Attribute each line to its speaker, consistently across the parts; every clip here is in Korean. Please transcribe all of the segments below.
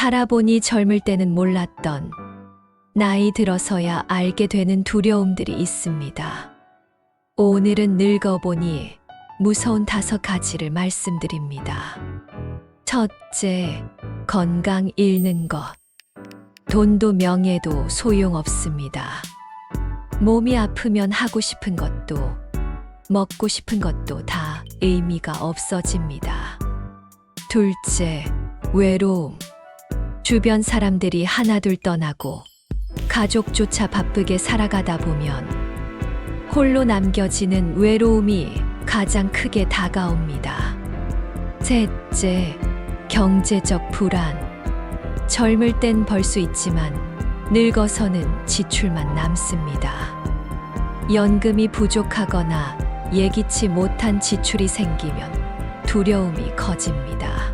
Speaker 1: 살아보니 젊을 때는 몰랐던 나이 들어서야 알게 되는 두려움들이 있습니다. 오늘은 늙어보니 무서운 다섯 가지를 말씀드립니다. 첫째, 건강 잃는 것. 돈도 명예도 소용없습니다. 몸이 아프면 하고 싶은 것도 먹고 싶은 것도 다 의미가 없어집니다. 둘째, 외로움. 주변 사람들이 하나둘 떠나고 가족조차 바쁘게 살아가다 보면 홀로 남겨지는 외로움이 가장 크게 다가옵니다. 셋째, 경제적 불안. 젊을 땐 벌 수 있지만 늙어서는 지출만 남습니다. 연금이 부족하거나 예기치 못한 지출이 생기면 두려움이 커집니다.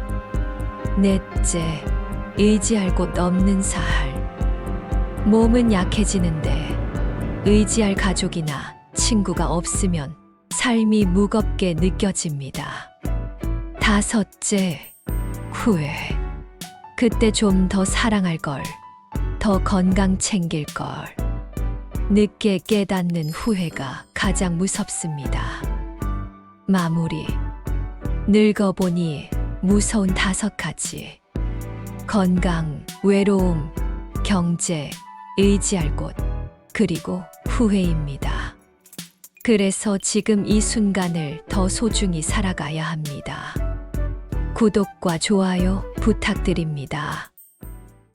Speaker 1: 넷째, 의지할 곳 없는 사할. 몸은 약해지는데 의지할 가족이나 친구가 없으면 삶이 무겁게 느껴집니다. 다섯째, 후회. 그때 좀 더 사랑할 걸, 더 건강 챙길 걸. 늦게 깨닫는 후회가 가장 무섭습니다. 마무리. 늙어보니 무서운 다섯 가지. 건강, 외로움, 경제, 의지할 곳, 그리고 후회입니다. 그래서 지금 이 순간을 더 소중히 살아가야 합니다. 구독과 좋아요 부탁드립니다.